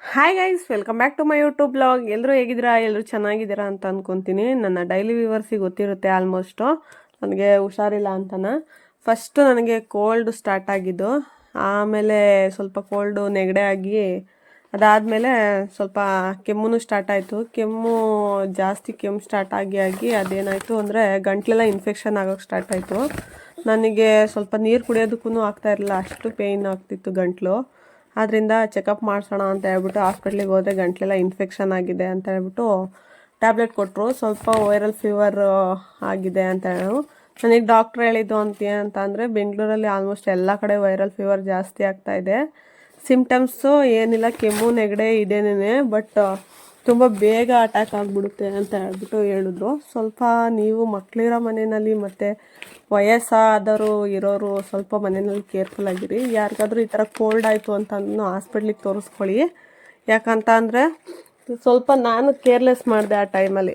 Hi guys welcome back to my YouTube blog ಎಲ್ಲರೂ ಹೇಗಿದ್ದೀರಾ? ಎಲ್ಲರೂ ಚೆನ್ನಾಗಿದ್ದೀರಾ ಅಂತ ಅಂದ್ಕೊತೀನಿ ನನ್ನ ಡೈಲಿ ವ್ಯೂವರ್ಸಿಗೆ ಗೊತ್ತಿರುತ್ತೆ ಆಲ್ಮೋಸ್ಟು ನನಗೆ ಹುಷಾರಿಲ್ಲ ಅಂತನ. ಫಸ್ಟು ನನಗೆ ಕೋಲ್ಡ್ ಸ್ಟಾರ್ಟ್ ಆಗಿದ್ದು. ಆಮೇಲೆ ಸ್ವಲ್ಪ ಕೋಲ್ಡು ನೆಗಡೆ ಆಗಿ ಅದಾದಮೇಲೆ ಸ್ವಲ್ಪ ಕೆಮ್ಮು ಸ್ಟಾರ್ಟ್ ಆಯಿತು. ಕೆಮ್ಮು ಜಾಸ್ತಿ ಕೆಮ್ಮು ಸ್ಟಾರ್ಟ್ ಆಗಿ ಆಗಿ ಅದೇನಾಯಿತು ಅಂದರೆ ಗಂಟ್ಲೆಲ್ಲ ಇನ್ಫೆಕ್ಷನ್ ಆಗೋಕ್ಕೆ ಸ್ಟಾರ್ಟ್ ಆಯಿತು. ನನಗೆ ಸ್ವಲ್ಪ ನೀರು ಕುಡಿಯೋದಕ್ಕೂ ಆಗ್ತಾ ಇರಲಿಲ್ಲ. ಅಷ್ಟು ಪೇಯ್ನ್ ಆಗ್ತಿತ್ತು ಗಂಟ್ಲು. ಆದ್ದರಿಂದ ಚೆಕಪ್ ಮಾಡಿಸೋಣ ಅಂತ ಹೇಳ್ಬಿಟ್ಟು ಹಾಸ್ಪಿಟ್ಲಿಗೆ ಹೋದೆ ಗಂಟ್ಲೆಲ್ಲ ಇನ್ಫೆಕ್ಷನ್ ಆಗಿದೆ ಅಂತ ಹೇಳ್ಬಿಟ್ಟು ಟ್ಯಾಬ್ಲೆಟ್ ಕೊಟ್ಟರು ಸ್ವಲ್ಪ ವೈರಲ್ ಫೀವರ್ ಆಗಿದೆ ಅಂತ ಹೇಳು. ನನಗೆ ಡಾಕ್ಟ್ರ್ ಹೇಳಿದ್ದು ಅಂತ ಅಂತ ಅಂದರೆ ಬೆಂಗಳೂರಲ್ಲಿ ಆಲ್ಮೋಸ್ಟ್ ಎಲ್ಲ ಕಡೆ ವೈರಲ್ ಫೀವರ್ ಜಾಸ್ತಿ ಆಗ್ತಾ ಇದೆ. ಸಿಮ್ಟಮ್ಸು ಏನಿಲ್ಲ, ಕೆಮ್ಮು, ನೆಗಡೆ ಇದೇನೇ ಬಟ್ ತುಂಬ ಬೇಗ ಅಟ್ಯಾಕ್ ಆಗಿಬಿಡುತ್ತೆ ಅಂತ ಹೇಳ್ಬಿಟ್ಟು ಹೇಳಿದ್ರು. ಸ್ವಲ್ಪ ನೀವು ಮಕ್ಕಳಿರೋ ಮನೆಯಲ್ಲಿ ಮತ್ತು ವಯಸ್ಸಾದವರು ಇರೋರು ಸ್ವಲ್ಪ ಮನೆಯಲ್ಲಿ ಕೇರ್ಫುಲ್ ಆಗಿರಿ. ಯಾರಿಗಾದ್ರೂ ಈ ಥರ ಕೋಲ್ಡ್ ಆಯಿತು ಅಂತ ಹಾಸ್ಪಿಟ್ಲಿಗೆ ತೋರಿಸ್ಕೊಳ್ಳಿ. ಯಾಕಂತ ಅಂದರೆ ಸ್ವಲ್ಪ ನಾನು ಕೇರ್ಲೆಸ್ ಮಾಡಿದೆ ಆ ಟೈಮಲ್ಲಿ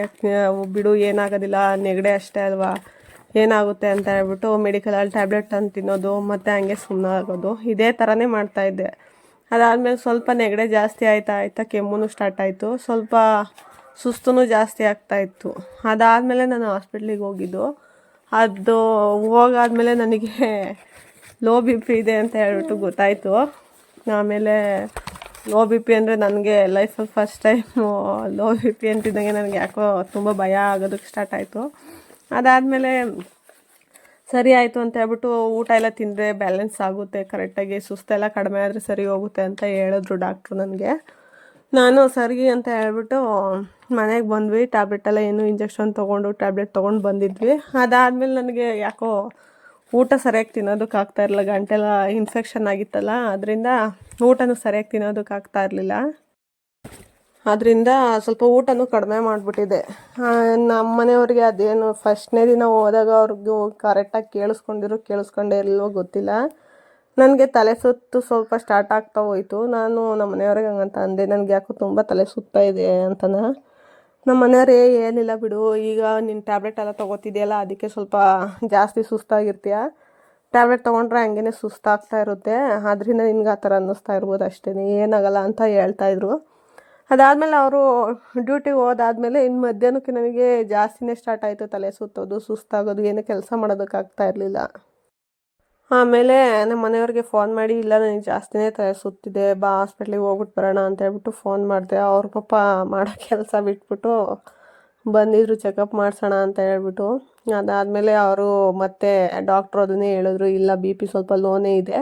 ಯಾಕೆ ಬಿಡು, ಏನಾಗೋದಿಲ್ಲ, ನೆಗಡೆ ಅಷ್ಟೇ ಅಲ್ವಾ? ಏನಾಗುತ್ತೆ ಅಂತ ಹೇಳ್ಬಿಟ್ಟು ಮೆಡಿಕಲಲ್ಲಿ ಟ್ಯಾಬ್ಲೆಟ್ ತಂದು ತಿನ್ನೋದು, ಮತ್ತು ಹಂಗೆ ಸುಮ್ಮನೆ ಆಗೋದು ಇದೇ ಥರನೇ ಮಾಡ್ತಾಯಿದ್ದೆ ಅದಾದಮೇಲೆ ಸ್ವಲ್ಪ ನೆಗಡೆ ಜಾಸ್ತಿ ಆಯ್ತಾ ಆಯ್ತಾ ಕೆಮ್ಮು ಸ್ಟಾರ್ಟ್ ಆಯಿತು. ಸ್ವಲ್ಪ ಸುಸ್ತೂ ಜಾಸ್ತಿ ಆಗ್ತಾಯಿತ್ತು ಅದಾದಮೇಲೆ ನಾನು ಹಾಸ್ಪಿಟ್ಲಿಗೆ ಹೋಗಿದ್ದು. ಅದು ಹೋಗಾದಮೇಲೆ ನನಗೆ ಲೋ ಬಿ ಪಿ ಇದೆ ಅಂತ ಹೇಳ್ಬಿಟ್ಟು ಗೊತ್ತಾಯಿತು. ಆಮೇಲೆ ಲೋ ಬಿ ಪಿ ಅಂದರೆ ನನಗೆ ಲೈಫಲ್ಲಿ first time low B P ಅಂತಿದ್ದಂಗೆ ನನಗೆ ಯಾಕೋ ತುಂಬ ಭಯ ಆಗೋದಕ್ಕೆ ಸ್ಟಾರ್ಟ್ ಆಯಿತು. ಅದಾದಮೇಲೆ ಸರಿ ಆಯಿತು ಅಂತ ಹೇಳ್ಬಿಟ್ಟು ಊಟ ಎಲ್ಲ ತಿಂದರೆ ಬ್ಯಾಲೆನ್ಸ್ ಆಗುತ್ತೆ ಕರೆಕ್ಟಾಗಿ ಸುಸ್ತೆಲ್ಲ ಕಡಿಮೆ ಆದರೆ ಸರಿ ಹೋಗುತ್ತೆ ಅಂತ ಹೇಳಿದ್ರು ಡಾಕ್ಟ್ರು ನನಗೆ. ನಾನು ಸರಿ ಅಂತ ಹೇಳ್ಬಿಟ್ಟು ಮನೆಗೆ ಬಂದ್ವಿ ಟ್ಯಾಬ್ಲೆಟ್ ಎಲ್ಲ ಏನು ಇಂಜೆಕ್ಷನ್ ತೊಗೊಂಡು ಟ್ಯಾಬ್ಲೆಟ್ ತೊಗೊಂಡು ಬಂದಿದ್ವಿ. ಅದಾದಮೇಲೆ ನನಗೆ ಯಾಕೋ ಊಟ ಸರಿಯಾಗಿ ತಿನ್ನೋದಕ್ಕೆ ಆಗ್ತಾ ಇರಲಿಲ್ಲ, ಗಂಟೆಲ್ಲ ಇನ್ಫೆಕ್ಷನ್ ಆಗಿತ್ತಲ್ಲ, ಅದರಿಂದ ಊಟನೂ ಸರಿಯಾಗಿ ತಿನ್ನೋದಕ್ಕೆ ಆಗ್ತಾ ಇರಲಿಲ್ಲ. ಅದರಿಂದ ಸ್ವಲ್ಪ ಊಟನೂ ಕಡಿಮೆ ಮಾಡಿಬಿಟ್ಟಿದೆ. ನಮ್ಮ ಮನೆಯವ್ರಿಗೆ ಅದೇನು ಫಸ್ಟ್ನೇ ದಿನ ಹೋದಾಗ ಅವ್ರಿಗೂ ಕರೆಕ್ಟಾಗಿ ಕೇಳಿಸ್ಕೊಂಡಿರೋ ಕೇಳಿಸ್ಕೊಂಡೇ ಇಲ್ವೋ ಗೊತ್ತಿಲ್ಲ. ನನಗೆ ತಲೆ ಸುತ್ತು ಸ್ವಲ್ಪ ಸ್ಟಾರ್ಟ್ ಆಗ್ತಾ ಹೋಯಿತು. ನಾನು ನಮ್ಮ ಮನೆಯವ್ರಿಗೆ ಹಂಗಂತ ಅಂದೆ, ನನಗೆ ಯಾಕೋ ತುಂಬ ತಲೆ ಸುತ್ತಾ ಇದೆ ಅಂತನ. ನಮ್ಮ ಮನೆಯವ್ರೇ ಏನಿಲ್ಲ ಬಿಡು, ಈಗ ನಿನ್ನ ಟ್ಯಾಬ್ಲೆಟ್ ಎಲ್ಲ ತೊಗೋತಿದೆಯಲ್ಲ, ಅದಕ್ಕೆ ಸ್ವಲ್ಪ ಜಾಸ್ತಿ ಸುಸ್ತಾಗಿರ್ತೀಯ? ಟ್ಯಾಬ್ಲೆಟ್ ತೊಗೊಂಡ್ರೆ ಹಂಗೇ ಸುಸ್ತಾಗ್ತಾ ಇರುತ್ತೆ ಅದರಿಂದ ನಿನ್ಗೆ ಆ ಥರ ಅನ್ನಿಸ್ತಾ ಇರ್ಬೋದು ಅಷ್ಟೇ ಏನಾಗಲ್ಲ ಅಂತ ಹೇಳ್ತಾಯಿದ್ರು ಅದಾದಮೇಲೆ ಅವರು ಡ್ಯೂಟಿಗೆ ಹೋದಾದ್ಮೇಲೆ ಇನ್ನು ಮಧ್ಯಾಹ್ನಕ್ಕೆ ನನಗೆ ಜಾಸ್ತಿನೇ ಸ್ಟಾರ್ಟ್ ಆಯಿತು ತಲೆ ಸುತ್ತೋದು, ಸುಸ್ತಾಗೋದು, ಏನೂ ಕೆಲಸ ಮಾಡೋದಕ್ಕಾಗ್ತಾ ಇರಲಿಲ್ಲ. ಆಮೇಲೆ ನಮ್ಮ ಮನೆಯವ್ರಿಗೆ ಫೋನ್ ಮಾಡಿ, ಇಲ್ಲ ನನಗೆ ಜಾಸ್ತಿನೇ ತಲೆ ಸುತ್ತಿದೆ, ಬಾ ಹಾಸ್ಪಿಟ್ಲಿಗೆ ಹೋಗ್ಬಿಟ್ಟು ಬರೋಣ ಅಂತ ಹೇಳ್ಬಿಟ್ಟು ಫೋನ್ ಮಾಡಿದೆ. ಅವ್ರ ಪಾಪ ಮಾಡೋ ಕೆಲಸ ಬಿಟ್ಬಿಟ್ಟು ಬಂದಿದ್ರು ಚೆಕಪ್ ಮಾಡಿಸೋಣ ಅಂತ ಹೇಳ್ಬಿಟ್ಟು. ಅದಾದಮೇಲೆ ಅವರು ಮತ್ತೆ ಡಾಕ್ಟ್ರು ಅದನ್ನೇ ಹೇಳಿದ್ರು, ಇಲ್ಲ ಬಿ ಪಿ ಸ್ವಲ್ಪ ಲೋನೇ ಇದೆ.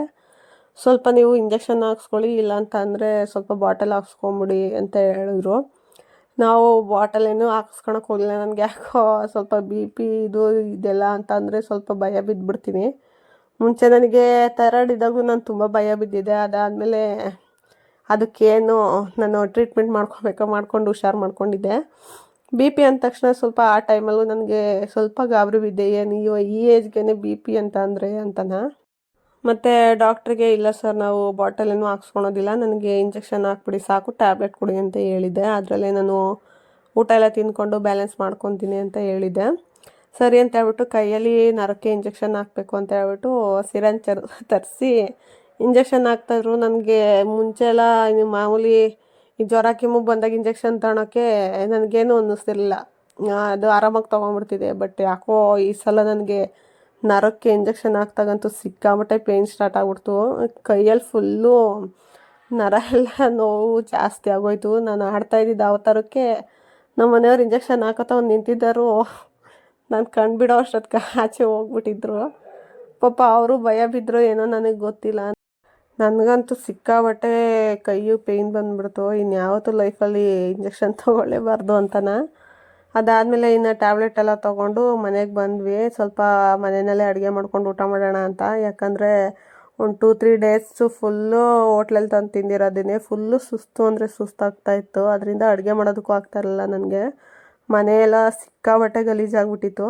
ಸ್ವಲ್ಪ ನೀವು ಇಂಜೆಕ್ಷನ್ ಹಾಕ್ಸ್ಕೊಳ್ಳಿ ಇಲ್ಲ ಅಂತ ಅಂದರೆ ಸ್ವಲ್ಪ ಬಾಟಲ್ ಹಾಕ್ಸ್ಕೊಂಬಿಡಿ ಅಂತ ಹೇಳಿದ್ರು. ನಾವು ಬಾಟಲ್ ಏನು ಹಾಕ್ಸ್ಕೊಳಕ್ಕೆ ಹೋಗಿಲ್ಲ ನನಗೆ ಯಾಕೋ ಸ್ವಲ್ಪ ಬಿ ಪಿ ಇದು ಇದೆಲ್ಲ ಅಂತ ಅಂದರೆ ಸ್ವಲ್ಪ ಭಯ ಬಿದ್ದುಬಿಡ್ತೀನಿ ಮುಂಚೆ ನನಗೆ ಥೈರಾಯ್ಡ್ ಇದ್ದಾಗೂ ನಾನು ತುಂಬ ಭಯ ಬಿದ್ದಿದೆ. ಅದಾದಮೇಲೆ ಅದಕ್ಕೇನು ನಾನು ಟ್ರೀಟ್ಮೆಂಟ್ ಮಾಡ್ಕೊಬೇಕೋ ಮಾಡ್ಕೊಂಡು ಹುಷಾರು ಮಾಡ್ಕೊಂಡಿದ್ದೆ. ಬಿ ಪಿ ಅಂದ ತಕ್ಷಣ ಸ್ವಲ್ಪ ಆ ಟೈಮಲ್ಲೂ ನನಗೆ ಸ್ವಲ್ಪ ಗಾಬರಿ ಬಿದ್ದೆ ಏನು ಈ ಏಜ್ಗೆ ಬಿ ಪಿ ಅಂತ ಅಂದರೆ ಅಂತನ? ಮತ್ತು ಡಾಕ್ಟ್ರಿಗೆ ಇಲ್ಲ ಸರ್ ನಾವು ಬಾಟಲೇನು ಹಾಕ್ಸ್ಕೊಳೋದಿಲ್ಲ. ನನಗೆ ಇಂಜೆಕ್ಷನ್ ಹಾಕ್ಬಿಡಿ, ಸಾಕು ಟ್ಯಾಬ್ಲೆಟ್ ಕೊಡಿ ಅಂತ ಹೇಳಿದ್ದೆ. ಅದರಲ್ಲೇ ನಾನು ಊಟ ಎಲ್ಲ ತಿಂದ್ಕೊಂಡು ಬ್ಯಾಲೆನ್ಸ್ ಮಾಡ್ಕೊತೀನಿ ಅಂತ ಹೇಳಿದ್ದೆ. ಸರಿ ಅಂತ ಹೇಳ್ಬಿಟ್ಟು ಕೈಯಲ್ಲಿ ನರಕ್ಕೆ ಇಂಜೆಕ್ಷನ್ ಹಾಕಬೇಕು ಅಂತ ಹೇಳ್ಬಿಟ್ಟು ಸಿರಂಜ್ ತರಿಸಿ ಇಂಜೆಕ್ಷನ್ ಹಾಕ್ತಾಯಿದ್ರು ನನಗೆ ಮುಂಚೆ ಎಲ್ಲ ಮಾಮೂಲಿ ಈ ಜ್ವರ ಕೆಮ್ಮು ಬಂದಾಗ ಇಂಜೆಕ್ಷನ್ ತಗೊಳಕ್ಕೆ ನನಗೇನು ಅನ್ನಿಸ್ತಿರಲಿಲ್ಲ. ಅದು ಆರಾಮಾಗಿ ತೊಗೊಂಡ್ಬಿಡ್ತಿದೆ ಬಟ್ ಯಾಕೋ ಈ ಸಲ ನನಗೆ ನರಕ್ಕೆ ಇಂಜೆಕ್ಷನ್ ಹಾಕ್ದಾಗಂತೂ ಸಿಕ್ಕಾಬಟ್ಟೆ ಪೇಯ್ನ್ ಸ್ಟಾರ್ಟ್ ಆಗ್ಬಿಡ್ತು. ಕೈಯಲ್ಲಿ ಫುಲ್ಲು ನರ ಎಲ್ಲ ನೋವು ಜಾಸ್ತಿ ಆಗೋಯ್ತು. ನಾನು ಆಡ್ತಾ ಇದ್ದಿದ್ದ ಅವತಾರಕ್ಕೆ ನಮ್ಮ ಮನೆಯವ್ರು ಇಂಜೆಕ್ಷನ್ ಹಾಕೋತ ನಿಂತಿದ್ದರು. ನಾನು ಕಣ್ಣು ಬಿಡೋ ಅಷ್ಟೊತ್ತಿಗೆ ಆಚೆ ಹೋಗ್ಬಿಟ್ಟಿದ್ರು. ಪಾಪ ಅವರು ಭಯ ಬಿದ್ದರು ಏನೋ ನನಗೆ ಗೊತ್ತಿಲ್ಲ. ನನಗಂತೂ ಸಿಕ್ಕಾಬಟ್ಟೆ ಕೈಯು ಪೇಯ್ನ್ ಬಂದ್ಬಿಡ್ತು. ಇನ್ಯಾವತ್ತೂ ಲೈಫಲ್ಲಿ ಇಂಜೆಕ್ಷನ್ ತೊಗೊಳ್ಳೇಬಾರ್ದು ಅಂತನ. ಅದಾದಮೇಲೆ ಇನ್ನು ಟ್ಯಾಬ್ಲೆಟ್ ಎಲ್ಲ ತೊಗೊಂಡು ಮನೆಗೆ ಬಂದ್ವಿ. ಸ್ವಲ್ಪ ಮನೆಯಲ್ಲೇ ಅಡುಗೆ ಮಾಡ್ಕೊಂಡು ಊಟ ಮಾಡೋಣ ಅಂತ. ಯಾಕಂದರೆ ಒಂದು ಟೂ ತ್ರೀ ಡೇಸು ಫುಲ್ಲು ಹೋಟ್ಲಲ್ಲಿ ತಂದು ತಿಂದಿರೋದಿನಿ ಫುಲ್ಲು ಸುಸ್ತು ಅಂದರೆ ಸುಸ್ತಾಗ್ತಾಯಿತ್ತು ಅದರಿಂದ ಅಡುಗೆ ಮಾಡೋದಕ್ಕೂ ಆಗ್ತಾಯಿರಲಿಲ್ಲ ನನಗೆ. ಮನೆಯೆಲ್ಲ ಸಿಕ್ಕಾಬಟ್ಟೆ ಗಲೀಜಾಗ್ಬಿಟ್ಟಿತ್ತು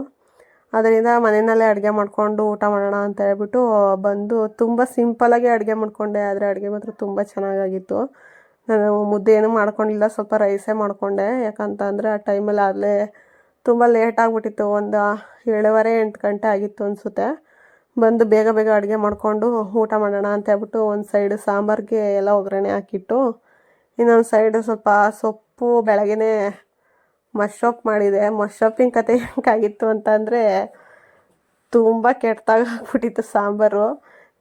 ಅದರಿಂದ ಮನೆಯಲ್ಲೇ ಅಡುಗೆ ಮಾಡಿಕೊಂಡು ಊಟ ಮಾಡೋಣ ಅಂತ ಹೇಳ್ಬಿಟ್ಟು ಬಂದು ತುಂಬ ಸಿಂಪಲಾಗಿ ಅಡುಗೆ ಮಾಡಿಕೊಂಡೆ. ಆದರೆ ಅಡುಗೆ ಮಾತ್ರ ತುಂಬ ಚೆನ್ನಾಗಾಗಿತ್ತು. ನಾನು ಮುದ್ದೆ ಏನೂ ಮಾಡ್ಕೊಂಡಿಲ್ಲ, ಸ್ವಲ್ಪ ರೈಸೇ ಮಾಡಿಕೊಂಡೆ. ಯಾಕಂತ ಅಂದರೆ ಆ ಟೈಮಲ್ಲಿ ಆಗಲೇ ತುಂಬ ಲೇಟ್ ಆಗಿಬಿಟ್ಟಿತ್ತು. ಒಂದು ಏಳುವರೆ, ಎಂಟು ಗಂಟೆ ಆಗಿತ್ತು ಅನಿಸುತ್ತೆ. ಬಂದು ಬೇಗ ಬೇಗ ಅಡುಗೆ ಮಾಡಿಕೊಂಡು ಊಟ ಮಾಡೋಣ ಅಂತ ಹೇಳ್ಬಿಟ್ಟು ಒಂದು ಸೈಡ್ ಸಾಂಬಾರಿಗೆ ಎಲ್ಲ ಒಗ್ಗರಣೆ ಹಾಕಿಟ್ಟು, ಇನ್ನೊಂದು ಸೈಡ್ ಸ್ವಲ್ಪ ಸೊಪ್ಪು ಬೆಳಗ್ಗೆ ಮಶ್ರಪ್ ಮಾಡಿದೆ. ಮಶ್ರಪ್ಪಿನ ಕತೆ ಹೆಂಗಾಗಿತ್ತು ಅಂತಂದರೆ ತುಂಬ ಕೆಟ್ಟದಾಗ್ಬಿಟ್ಟಿತ್ತು ಸಾಂಬಾರು.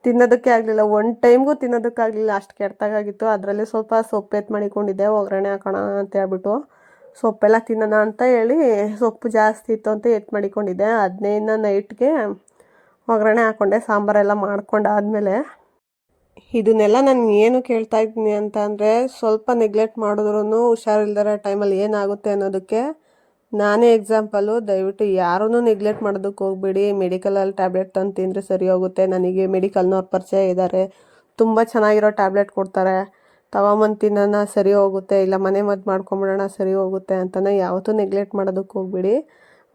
ತಿನ್ನೋದಕ್ಕೆ ಆಗಲಿಲ್ಲ. ಒನ್ ಟೈಮ್ಗೂ ತಿನ್ನೋದಕ್ಕಾಗಲಿಲ್ಲ ಅಷ್ಟು ಕೆಟ್ಟದಾಗಿತ್ತು ಅದರಲ್ಲಿ ಸ್ವಲ್ಪ ಸೊಪ್ಪು ಎತ್ತು ಮಾಡಿಕೊಂಡಿದ್ದೆ. ಒಗ್ಗರಣೆ ಹಾಕೋಣ ಅಂತ ಹೇಳ್ಬಿಟ್ಟು ಸೊಪ್ಪೆಲ್ಲ ತಿನ್ನೋಣ ಅಂತ ಹೇಳಿ ಸೊಪ್ಪು ಜಾಸ್ತಿ ಇತ್ತು ಅಂತ ಎತ್ತು ಮಾಡಿಕೊಂಡಿದ್ದೆ. ಹದಿನೈದನ ನೈಟ್ಗೆ ಒಗ್ಗರಣೆ ಹಾಕ್ಕೊಂಡೆ ಸಾಂಬಾರೆಲ್ಲ ಮಾಡ್ಕೊಂಡಾದ್ಮೇಲೆ ಇದನ್ನೆಲ್ಲ ನಾನು ಏನು ಕೇಳ್ತಾ ಇದ್ದೀನಿ ಅಂತ ಅಂದರೆ ಸ್ವಲ್ಪ ನೆಗ್ಲೆಕ್ಟ್ ಮಾಡಿದ್ರೂ ಹುಷಾರಿಲ್ದಿರೋ ಟೈಮಲ್ಲಿ ಏನಾಗುತ್ತೆ ಅನ್ನೋದಕ್ಕೆ ನಾನೇ ಎಕ್ಸಾಂಪಲು ದಯವಿಟ್ಟು ಯಾರೂ ನೆಗ್ಲೆಕ್ಟ್ ಮಾಡೋದಕ್ಕೆ ಹೋಗ್ಬೇಡಿ. ಮೆಡಿಕಲಲ್ಲಿ ಟ್ಯಾಬ್ಲೆಟ್ ತಂದು ತಿಂದರೆ ಸರಿ ಹೋಗುತ್ತೆ. ನನಗೆ ಮೆಡಿಕಲ್ನವ್ರ ಪರಿಚಯ ಇದ್ದಾರೆ. ತುಂಬ ಚೆನ್ನಾಗಿರೋ ಟ್ಯಾಬ್ಲೆಟ್ ಕೊಡ್ತಾರೆ. ತಗೊಂಬಂದು ತಿನ್ನೋಣ, ಸರಿ ಹೋಗುತ್ತೆ. ಇಲ್ಲ ಮನೆ ಮದ್ದು ಮಾಡ್ಕೊಂಬಿಡೋಣ, ಸರಿ ಹೋಗುತ್ತೆ ಅಂತಲೇ ಯಾವತ್ತೂ ನೆಗ್ಲೆಕ್ಟ್ ಮಾಡೋದಕ್ಕೆ ಹೋಗ್ಬೇಡಿ.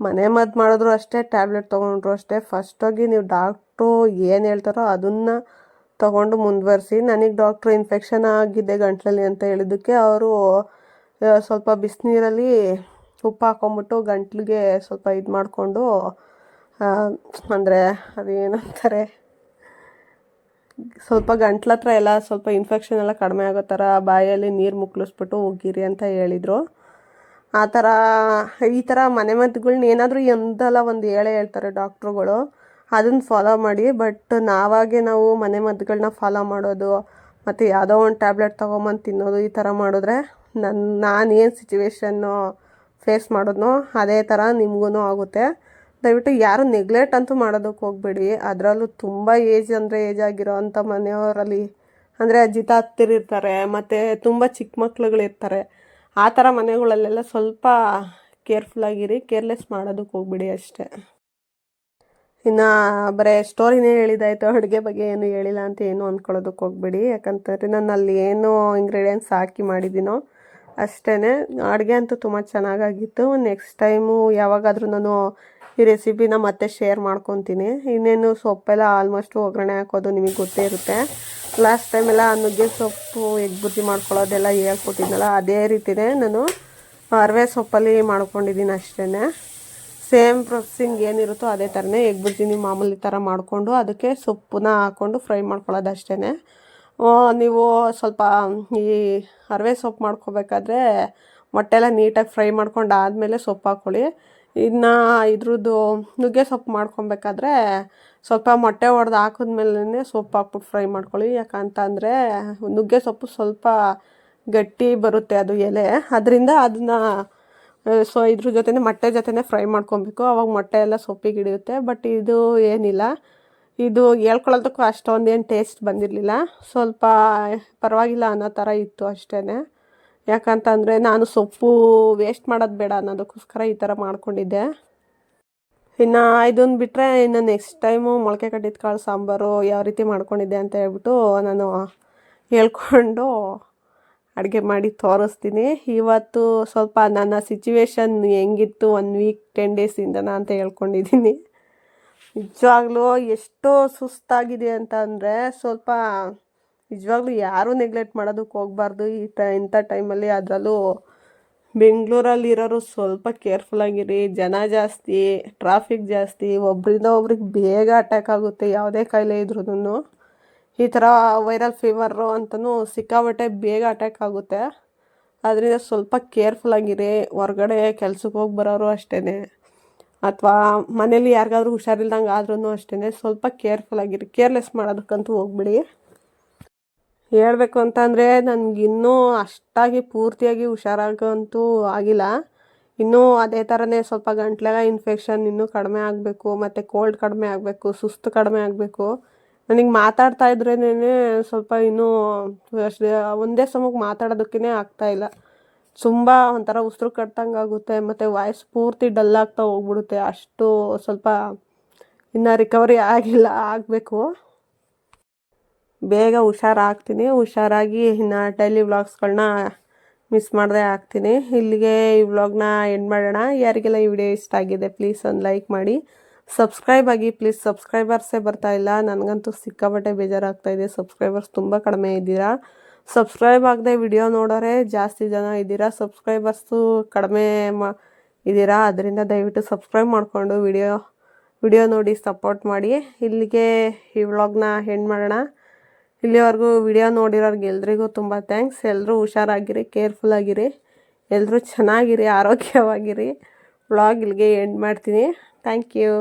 ಮನೆ ಮದ್ದು ಮಾಡಿದ್ರು ಅಷ್ಟೇ ಟ್ಯಾಬ್ಲೆಟ್ ತೊಗೊಂಡ್ರು ಅಷ್ಟೇ. ಫಸ್ಟಾಗಿ ನೀವು ಡಾಕ್ಟ್ರು ಏನು ಹೇಳ್ತಾರೋ ಅದನ್ನು ತೊಗೊಂಡು ಮುಂದುವರಿಸಿ. ನನಗೆ ಡಾಕ್ಟ್ರು ಇನ್ಫೆಕ್ಷನ್ ಆಗಿದೆ ಗಂಟಲಲ್ಲಿ ಅಂತ ಹೇಳಿದ್ದಕ್ಕೆ ಅವರು ಸ್ವಲ್ಪ ಬಿಸಿನೀರಲ್ಲಿ ಉಪ್ಪು ಹಾಕೊಂಬಿಟ್ಟು ಗಂಟ್ಲಿಗೆ ಸ್ವಲ್ಪ ಇದು ಮಾಡಿಕೊಂಡು ಅಂದರೆ ಅದೇನಂತಾರೆ, ಸ್ವಲ್ಪ ಗಂಟ್ಲ ಹತ್ರ ಎಲ್ಲ ಸ್ವಲ್ಪ ಇನ್ಫೆಕ್ಷನ್ ಎಲ್ಲ ಕಡಿಮೆ ಆಗೋ ಥರ ಬಾಯಲ್ಲಿ ನೀರು ಮುಕ್ಕಳಿಸ್ಬಿಟ್ಟು ಹೋಗಿರಿ ಅಂತ ಹೇಳಿದರು. ಆ ಥರ, ಈ ಥರ ಮನೆ ಮದ್ದುಗಳ್ನ ಏನಾದರೂ ಎಂದಲ್ಲ ಒಂದು ಹೇಳೇ ಹೇಳ್ತಾರೆ ಡಾಕ್ಟ್ರುಗಳು. ಅದನ್ನು ಫಾಲೋ ಮಾಡಿ, ಬಟ್ ನಾವಾಗೆ ನಾವು ಮನೆ ಮದ್ದುಗಳನ್ನ ಫಾಲೋ ಮಾಡೋದು, ಮತ್ತು ಯಾವುದೋ ಒಂದು ಟ್ಯಾಬ್ಲೆಟ್ ತೊಗೊಂಬಂದು ತಿನ್ನೋದು ಈ ಥರ ಮಾಡಿದ್ರೆ ನನ್ನ ನಾನೇನು ಸಿಚುವೇಶನ್ನು ಫೇಸ್ ಮಾಡೋದು ಅದೇ ಥರ ನಿಮಗೂ ಆಗುತ್ತೆ. ದಯವಿಟ್ಟು ಯಾರು ನೆಗ್ಲೆಕ್ಟ್ ಅಂತೂ ಮಾಡೋದಕ್ಕೆ ಹೋಗಬೇಡಿ. ಅದರಲ್ಲೂ ತುಂಬ ಏಜ್ ಅಂದರೆ ಏಜ್ ಆಗಿರೋ ಅಂಥ ಮನೆಯವರಲ್ಲಿ ಅಂದರೆ ಅಜ್ಜಿ ತಾತ್ತಿರಿರ್ತಾರೆ ಮತ್ತು ತುಂಬ ಚಿಕ್ಕ ಮಕ್ಳುಗಳಿರ್ತಾರೆ ಆ ಥರ ಮನೆಗಳಲ್ಲೆಲ್ಲ ಸ್ವಲ್ಪ ಕೇರ್ಫುಲ್ಲಾಗಿರಿ ಕೇರ್ಲೆಸ್ ಮಾಡೋದಕ್ಕೆ ಹೋಗ್ಬಿಡಿ ಅಷ್ಟೇ. ಇನ್ನು ಬರೀ ಸ್ಟೋರಿನೇ ಹೇಳಿದಾಯ್ತು, ಅಡುಗೆ ಬಗ್ಗೆ ಏನು ಹೇಳಿಲ್ಲ ಅಂತ ಏನು ಅಂದ್ಕೊಳ್ಳೋದಕ್ಕೆ ಹೋಗ್ಬೇಡಿ. ಯಾಕಂತಂದರೆ ನಾನು ಅಲ್ಲಿ ಏನು ಇಂಗ್ರೀಡಿಯೆಂಟ್ಸ್ ಹಾಕಿ ಮಾಡಿದ್ದೀನೋ ಅಷ್ಟೇ ಅಡುಗೆ ಅಂತೂ ತುಂಬ ಚೆನ್ನಾಗಾಗಿತ್ತು. ನೆಕ್ಸ್ಟ್ ಟೈಮು ಯಾವಾಗಾದರೂ ನಾನು ಈ ರೆಸಿಪಿನ ಮತ್ತೆ ಶೇರ್ ಮಾಡ್ಕೊತೀನಿ. ಇನ್ನೇನು ಸೊಪ್ಪೆಲ್ಲ ಆಲ್ಮೋಸ್ಟು ಒಗ್ಗರಣೆ ಹಾಕೋದು ನಿಮಗೆ ಗೊತ್ತೇ ಇರುತ್ತೆ. ಲಾಸ್ಟ್ ಟೈಮೆಲ್ಲ ನುಗ್ಗೆ ಸೊಪ್ಪು, ಎಗ್ ಬುರ್ಜಿ ಮಾಡ್ಕೊಳ್ಳೋದೆಲ್ಲ ಹೇಳ್ಕೊಟ್ಟಿದ್ನಲ್ಲ, ಅದೇ ರೀತಿಯೇ ನಾನು ಅರವೆ ಸೊಪ್ಪಲ್ಲಿ ಮಾಡ್ಕೊಂಡಿದ್ದೀನಿ ಅಷ್ಟೇ ಸೇಮ್ ಪ್ರೊಸೆಸಿಂಗ್ ಏನಿರುತ್ತೋ ಅದೇ ಥರನೇ ಎಗ್ ಬುರ್ಜಿ ನೀವು ಮಾಮೂಲಿ ಥರ ಮಾಡಿಕೊಂಡು ಅದಕ್ಕೆ ಸೊಪ್ಪನ್ನ ಹಾಕ್ಕೊಂಡು ಫ್ರೈ ಮಾಡ್ಕೊಳ್ಳೋದು ಅಷ್ಟೇ ನೀವು ಸ್ವಲ್ಪ ಈ ಅರವೆ ಸೊಪ್ಪು ಮಾಡ್ಕೋಬೇಕಾದ್ರೆ ಮೊಟ್ಟೆ ಎಲ್ಲ ನೀಟಾಗಿ ಫ್ರೈ ಮಾಡ್ಕೊಂಡು ಆದಮೇಲೆ ಸೊಪ್ಪು ಹಾಕ್ಕೊಳ್ಳಿ. ಇನ್ನು ಇದ್ರದ್ದು ನುಗ್ಗೆ ಸೊಪ್ಪು ಮಾಡ್ಕೊಬೇಕಾದ್ರೆ ಸ್ವಲ್ಪ ಮೊಟ್ಟೆ ಒಡೆದು ಹಾಕಿದ್ಮೇಲೆ ಸೊಪ್ಪು ಹಾಕ್ಬಿಟ್ಟು ಫ್ರೈ ಮಾಡ್ಕೊಳ್ಳಿ. ಯಾಕಂತಂದರೆ ನುಗ್ಗೆ ಸೊಪ್ಪು ಸ್ವಲ್ಪ ಗಟ್ಟಿ ಬರುತ್ತೆ ಅದು ಎಲೆ. ಅದರಿಂದ ಅದನ್ನ ಸೊ ಇದ್ರ ಜೊತೆನೇ ಮೊಟ್ಟೆ ಜೊತೆನೇ ಫ್ರೈ ಮಾಡ್ಕೊಬೇಕು. ಅವಾಗ ಮೊಟ್ಟೆ ಎಲ್ಲ ಸೊಪ್ಪಿಗೆ ಹಿಡಿಯುತ್ತೆ. ಬಟ್ ಇದು ಏನಿಲ್ಲ. ಇದು ಹೇಳ್ಕೊಳ್ಳೋದಕ್ಕೂ ಅಷ್ಟೊಂದೇನು ಟೇಸ್ಟ್ ಬಂದಿರಲಿಲ್ಲ. ಸ್ವಲ್ಪ ಪರವಾಗಿಲ್ಲ ಅನ್ನೋ ಥರ ಇತ್ತು ಅಷ್ಟೇ ಯಾಕಂತಂದರೆ ನಾನು ಸೊಪ್ಪು ವೇಸ್ಟ್ ಮಾಡೋದು ಬೇಡ ಅನ್ನೋದಕ್ಕೋಸ್ಕರ ಈ ಥರ ಮಾಡ್ಕೊಂಡಿದ್ದೆ. ಇನ್ನು ಇದನ್ನು ಬಿಟ್ಟರೆ ಇನ್ನು ನೆಕ್ಸ್ಟ್ ಟೈಮು ಮೊಳಕೆ ಕಟ್ಟಿದ ಕಾಳು ಸಾಂಬಾರು ಯಾವ ರೀತಿ ಮಾಡ್ಕೊಂಡಿದ್ದೆ ಅಂತ ಹೇಳ್ಬಿಟ್ಟು ನಾನು ಹೇಳ್ಕೊಂಡು ಅಡುಗೆ ಮಾಡಿ ತೋರಿಸ್ತೀನಿ. ಇವತ್ತು ಸ್ವಲ್ಪ ನನ್ನ ಸಿಚುವೇಶನ್ ಹೆಂಗಿತ್ತು ಒನ್ ವೀಕ್ ಟೆನ್ ಡೇಸಿಂದನ ಅಂತ ಹೇಳ್ಕೊಂಡಿದ್ದೀನಿ. ನಿಜವಾಗ್ಲೂ ಎಷ್ಟೋ ಸುಸ್ತಾಗಿದೆ ಅಂತ ಅಂದರೆ ಸ್ವಲ್ಪ ನಿಜವಾಗ್ಲೂ ಯಾರೂ ನೆಗ್ಲೆಕ್ಟ್ ಮಾಡೋದಕ್ಕೆ ಹೋಗ್ಬಾರ್ದು ಈ ಟ, ಇಂಥ ಟೈಮಲ್ಲಿ ಅದರಲ್ಲೂ ಬೆಂಗಳೂರಲ್ಲಿರೋರು ಸ್ವಲ್ಪ ಕೇರ್ಫುಲ್ಲಾಗಿರಿ ಜನ ಜಾಸ್ತಿ ಟ್ರಾಫಿಕ್ ಜಾಸ್ತಿ ಒಬ್ಬರಿಂದ ಒಬ್ರಿಗೆ ಬೇಗ ಅಟ್ಯಾಕ್ ಆಗುತ್ತೆ. ಯಾವುದೇ ಕಾಯಿಲೆ ಇದ್ರೂ ಈ ಥರ ವೈರಲ್ ಫೀವರು ಅಂತಲೂ ಸಿಕ್ಕಾಬಟ್ಟೆ ಬೇಗ ಅಟ್ಯಾಕ್ ಆಗುತ್ತೆ. ಅದರಿಂದ ಸ್ವಲ್ಪ ಕೇರ್ಫುಲ್ಲಾಗಿರಿ ಹೊರ್ಗಡೆ ಕೆಲ್ಸಕ್ಕೆ ಹೋಗಿ ಬರೋರು ಅಷ್ಟೇ ಅಥವಾ ಮನೇಲಿ ಯಾರಿಗಾದ್ರೂ ಹುಷಾರಿಲ್ದಂಗೆ ಆದ್ರೂ ಅಷ್ಟೇ ಸ್ವಲ್ಪ ಕೇರ್ಫುಲ್ ಆಗಿರಿ. ಕೇರ್ಲೆಸ್ ಮಾಡೋದಕ್ಕಂತೂ ಹೋಗ್ಬಿಡಿ. ಹೇಳಬೇಕು ಅಂತಂದರೆ ನನಗಿನ್ನೂ ಅಷ್ಟಾಗಿ ಪೂರ್ತಿಯಾಗಿ ಹುಷಾರಾಗಂತೂ ಆಗಿಲ್ಲ. ಇನ್ನೂ ಅದೇ ಥರನೇ ಸ್ವಲ್ಪ ಗಂಟ್ಲೆಗ ಇನ್ಫೆಕ್ಷನ್ ಇನ್ನೂ ಕಡಿಮೆ ಆಗಬೇಕು, ಮತ್ತು ಕೋಲ್ಡ್ ಕಡಿಮೆ ಆಗಬೇಕು, ಸುಸ್ತು ಕಡಿಮೆ ಆಗಬೇಕು. ನನಗೆ ಮಾತಾಡ್ತಾ ಇದ್ರೇನೆ ಸ್ವಲ್ಪ ಇನ್ನೂ ಅಷ್ಟೇ, ಒಂದೇ ಸಮಕ್ಕೆ ಮಾತಾಡೋದಕ್ಕೇ ಆಗ್ತಾಯಿಲ್ಲ ತುಂಬ ಒಂಥರ ಉಸಿರು ಕಟ್ಟಂಗೆ ಆಗುತ್ತೆ, ಮತ್ತು ವಾಯ್ಸ್ ಪೂರ್ತಿ ಡಲ್ ಆಗ್ತಾ ಹೋಗ್ಬಿಡುತ್ತೆ. ಅಷ್ಟು ಸ್ವಲ್ಪ ಇನ್ನು ರಿಕವರಿ ಆಗಿಲ್ಲ, ಆಗಬೇಕು. ಬೇಗ ಹುಷಾರಾಗ್ತೀನಿ. ಹುಷಾರಾಗಿ ಇನ್ನು ಡೈಲಿ ವ್ಲಾಗ್ಸ್ಗಳನ್ನ ಮಿಸ್ ಮಾಡದೆ ಹಾಕ್ತೀನಿ ಇಲ್ಲಿಗೆ ಈ ವ್ಲಾಗ್ನ ಎಂಡ್ ಮಾಡೋಣ. ಯಾರಿಗೆಲ್ಲ ಈ ವಿಡಿಯೋ ಇಷ್ಟ ಆಗಿದೆ ಪ್ಲೀಸ್ ಒಂದು ಲೈಕ್ ಮಾಡಿ. ಸಬ್ಸ್ಕ್ರೈಬ್ ಆಗಿ ಪ್ಲೀಸ್ ಸಬ್ಸ್ಕ್ರೈಬರ್ಸೇ ಬರ್ತಾ ಇಲ್ಲ. ನನಗಂತೂ ಸಿಕ್ಕಾಪಟ್ಟೆ ಬೇಜಾರಾಗ್ತಾಯಿದೆ ಸಬ್ಸ್ಕ್ರೈಬರ್ಸ್ ತುಂಬ ಕಡಿಮೆ ಇದ್ದೀರಾ? ಸಬ್ಸ್ಕ್ರೈಬ್ ಆಗದೆ ವಿಡಿಯೋ ನೋಡೋರೆ ಜಾಸ್ತಿ ಜನ ಇದ್ದೀರಾ? ಸಬ್ಸ್ಕ್ರೈಬರ್ಸು ಕಡಿಮೆ ಮಾ ಇದ್ದೀರಾ? ಅದರಿಂದ ದಯವಿಟ್ಟು ಸಬ್ಸ್ಕ್ರೈಬ್ ಮಾಡಿಕೊಂಡು ವಿಡಿಯೋ ವಿಡಿಯೋ ನೋಡಿ ಸಪೋರ್ಟ್ ಮಾಡಿ. ಇಲ್ಲಿಗೆ ಈ ವ್ಲಾಗ್ನ ಎಂಡ್ ಮಾಡೋಣ. ಇಲ್ಲಿವರೆಗೂ ವಿಡಿಯೋ ನೋಡಿರೋರ್ಗೆ ಎಲ್ರಿಗೂ ತುಂಬ ಥ್ಯಾಂಕ್ಸ್ ಎಲ್ಲರೂ ಹುಷಾರಾಗಿರಿ ಕೇರ್ಫುಲ್ ಆಗಿರಿ. ಎಲ್ಲರೂ ಚೆನ್ನಾಗಿರಿ, ಆರೋಗ್ಯವಾಗಿರಿ. ವ್ಲಾಗ್ ಇಲ್ಲಿಗೆ ಎಂಡ್ ಮಾಡ್ತೀನಿ. Thank you